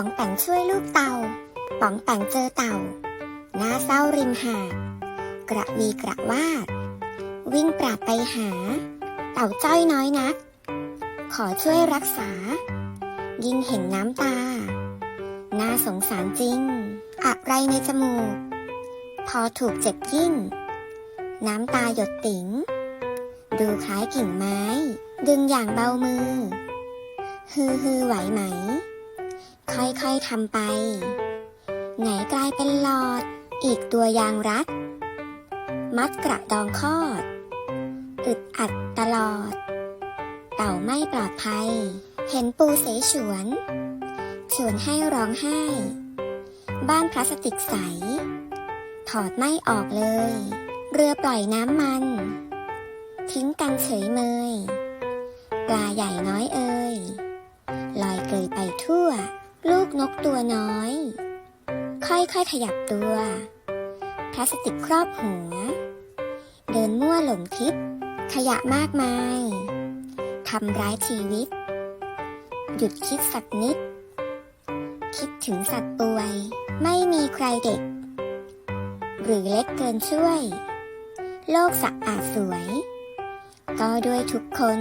ป๋องแปงช่วยลูกเต่าป๋องแปงเจอเต่า หน้าเศร้าริมหาด กระวีกระวาด วิ่งปราดไปหา เต่าจ้อยน้อยนัก ขอช่วยรักษา ยิ่งเห็นน้ำตา น่าสงสารจริง อะไรในจมูก พอถูกเจ็บยิ่ง น้ำตาหยดติ๋ง ดูคล้ายกิ่งไม้ ดึงอย่างเบามือ ฮือฮือไหวไหม ค่อยๆทำไป ไหนกลายเป็นหลอด อีกตัวยางรัด มัดกระดองคอด อึดอัดตลอด เต่าไม่ปลอดภัย เห็นปูเสฉวนชวนให้ร้องไห้ บ้านพลาสติกใส ถอดไม่ออกเลย เรือปล่อยน้ำมัน ทิ้งกันเฉยเมย ปลาใหญ่น้อยเอ่ยลอยเกยไปทั่ว ลูกนกตัวน้อย ค่อยๆขยับตัว พลาสติกครอบหัว เดินมั่วหลงทิศ ขยะมากมาย ทำร้ายชีวิต หยุดคิดสักนิด คิดถึงสัตว์ป่วย ไม่มีใครเด็ก หรือเล็กเกินช่วย โลกสะอาดสวย ก็ด้วยทุกคน